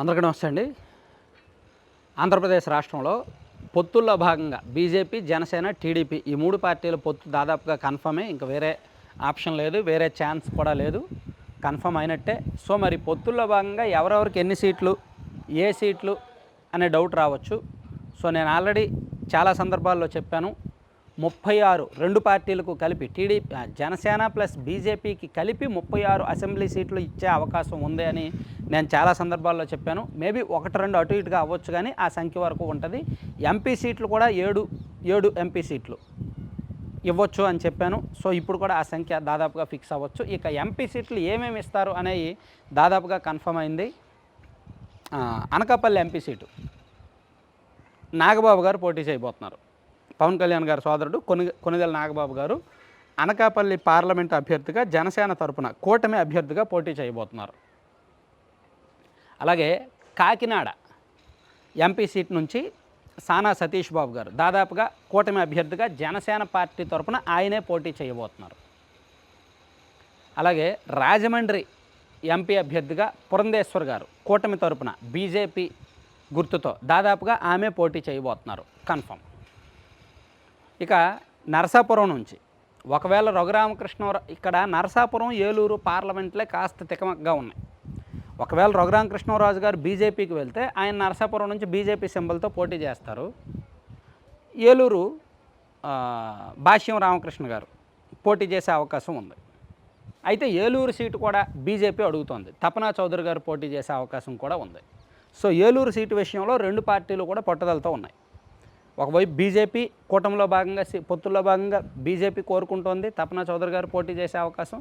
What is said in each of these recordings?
అందరికీ నమస్తే అండి. ఆంధ్రప్రదేశ్ రాష్ట్రంలో పొత్తుల్లో భాగంగా బీజేపీ జనసేన టీడీపీ ఈ మూడు పార్టీల పొత్తు దాదాపుగా కన్ఫర్మే. ఇంకా వేరే ఆప్షన్ లేదు వేరే ఛాన్స్ కూడా లేదు. కన్ఫర్మ్ అయినట్టే. సో మరి పొత్తుల్లో భాగంగా ఎవరెవరికి ఎన్ని సీట్లు ఏ సీట్లు అనే డౌట్ రావచ్చు. సో నేను ఆల్రెడీ చాలా సందర్భాల్లో చెప్పాను. ముప్పై ఆరు రెండు పార్టీలకు కలిపి టీడీపీ జనసేన ప్లస్ బీజేపీకి కలిపి ముప్పై ఆరు అసెంబ్లీ సీట్లు ఇచ్చే అవకాశం ఉంది అని నేను చాలా సందర్భాల్లో చెప్పాను. మేబీ ఒకటి రెండు అటు ఇటుగా అవ్వచ్చు కానీ ఆ సంఖ్య వరకు ఉంటుంది. ఎంపీ సీట్లు కూడా ఏడు ఏడు ఎంపీ సీట్లు ఇవ్వచ్చు అని చెప్పాను. సో ఇప్పుడు కూడా ఆ సంఖ్య దాదాపుగా ఫిక్స్ అవ్వచ్చు. ఇక ఎంపీ సీట్లు ఏమేమి ఇస్తారు అనేవి దాదాపుగా కన్ఫర్మ్ అయింది. Anakapalli MP seat. నాగబాబు గారు పోటీ చేయబోతున్నారు. పవన్ కళ్యాణ్ గారి సోదరుడు కొని కొనిదెల నాగబాబు గారు అనకాపల్లి పార్లమెంట్ అభ్యర్థిగా జనసేన తరపున కూటమి అభ్యర్థిగా పోటీ చేయబోతున్నారు. అలాగే కాకినాడ ఎంపీ సీట్ నుంచి సానా సతీష్ బాబు గారు దాదాపుగా కూటమి అభ్యర్థిగా జనసేన పార్టీ తరపున ఆయనే పోటీ చేయబోతున్నారు. అలాగే రాజమండ్రి ఎంపీ అభ్యర్థిగా పురంధేశ్వర్ గారు కూటమి తరపున బీజేపీ గుర్తుతో దాదాపుగా ఆమె పోటీ చేయబోతున్నారు. కన్ఫర్మ్. ఇక నరసాపురం నుంచి. ఒకవేళ రఘురామకృష్ణ ఇక్కడ నరసాపురం ఏలూరు పార్లమెంట్లే కాస్త తికమకగా ఉన్నాయి. ఒకవేళ రఘురామకృష్ణరాజు గారు బీజేపీకి వెళ్తే ఆయన నరసాపురం నుంచి బీజేపీ సింబల్తో పోటీ చేస్తారు. ఏలూరు భాష్యం రామకృష్ణ గారు పోటీ చేసే అవకాశం ఉంది. అయితే ఏలూరు సీటు కూడా బీజేపీ అడుగుతోంది. తపనా చౌదరి గారు పోటీ చేసే అవకాశం కూడా ఉంది. సో ఏలూరు సీటు విషయంలో రెండు పార్టీలు కూడా పట్టుదలతో ఉన్నాయి. ఒకవైపు బీజేపీ కూటమిలో భాగంగా పొత్తుల్లో భాగంగా బీజేపీ కోరుకుంటోంది. తపనా చౌదరి గారు పోటీ చేసే అవకాశం.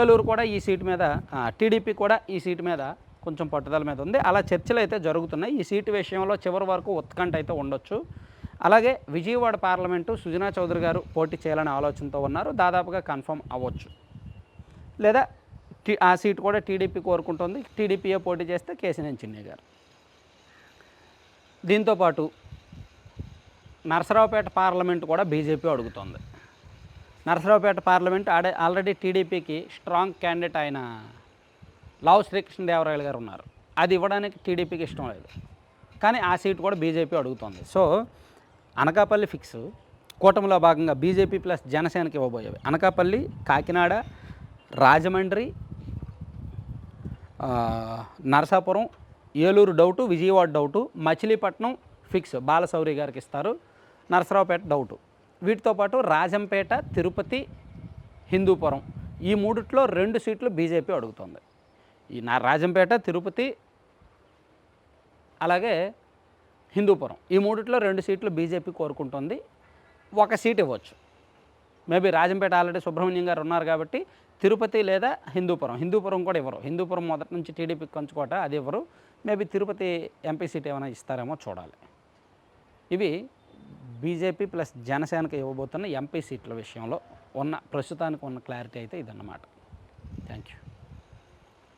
ఏలూరు కూడా ఈ సీటు మీద టీడీపీ కూడా ఈ సీటు మీద కొంచెం పట్టుదల మీద ఉంది. అలా చర్చలు అయితే జరుగుతున్నాయి. ఈ సీటు విషయంలో చివరి వరకు ఉత్కంఠ అయితే ఉండొచ్చు. అలాగే విజయవాడ పార్లమెంటు సుజనా చౌదరి గారు పోటీ చేయాలనే ఆలోచనతో ఉన్నారు. దాదాపుగా కన్ఫర్మ్ అవ్వచ్చు. లేదా ఆ సీటు కూడా టీడీపీ కోరుకుంటుంది. టీడీపీఏ పోటీ చేస్తే కేసినేని చిన్నయ్య గారు. దీంతోపాటు నరసరావుపేట పార్లమెంట్ కూడా బీజేపీ అడుగుతోంది. నరసరావుపేట పార్లమెంట్ ఆడే ఆల్రెడీ టీడీపీకి స్ట్రాంగ్ క్యాండిడేట్ అయిన లావు శ్రీకృష్ణదేవరాయలు గారు ఉన్నారు. అది ఇవ్వడానికి టీడీపీకి ఇష్టం లేదు. కానీ ఆ సీటు కూడా బీజేపీ అడుగుతోంది. So Anakapalli fix. కూటమిలో భాగంగా బీజేపీ ప్లస్ జనసేనకి ఇవ్వబోయేవి. Anakapalli Kakinada Rajahmundry Narasapuram Eluru doubt Vijayawada doubt Machilipatnam fix. Balashowry గారికి ఇస్తారు. నరసరావుపేట డౌటు. వీటితో పాటు రాజంపేట తిరుపతి హిందూపురం ఈ మూడిట్లో రెండు సీట్లు బీజేపీ అడుగుతుంది. ఈ నా రాజంపేట తిరుపతి అలాగే హిందూపురం ఈ మూడిట్లో రెండు సీట్లు బీజేపీ కోరుకుంటుంది. ఒక సీట్ ఇవ్వచ్చు. మేబీ రాజంపేట ఆల్రెడీ సుబ్రహ్మణ్యం గారు ఉన్నారు కాబట్టి తిరుపతి లేదా హిందూపురం. హిందూపురం కూడా ఇవ్వరు. హిందూపురం మొదటి నుంచి టీడీపీకి కంచుకోట అది ఇవ్వరు. మేబీ తిరుపతి ఎంపీ సీట్ ఏమైనా ఇస్తారేమో చూడాలి. ఇవి బీజేపీ ప్లస్ జనసేనకు ఇవ్వబోతున్న ఎంపీ సీట్ల విషయంలో ఉన్న ప్రస్తుతానికి ఉన్న క్లారిటీ అయితే ఇదన్నమాట. Thank you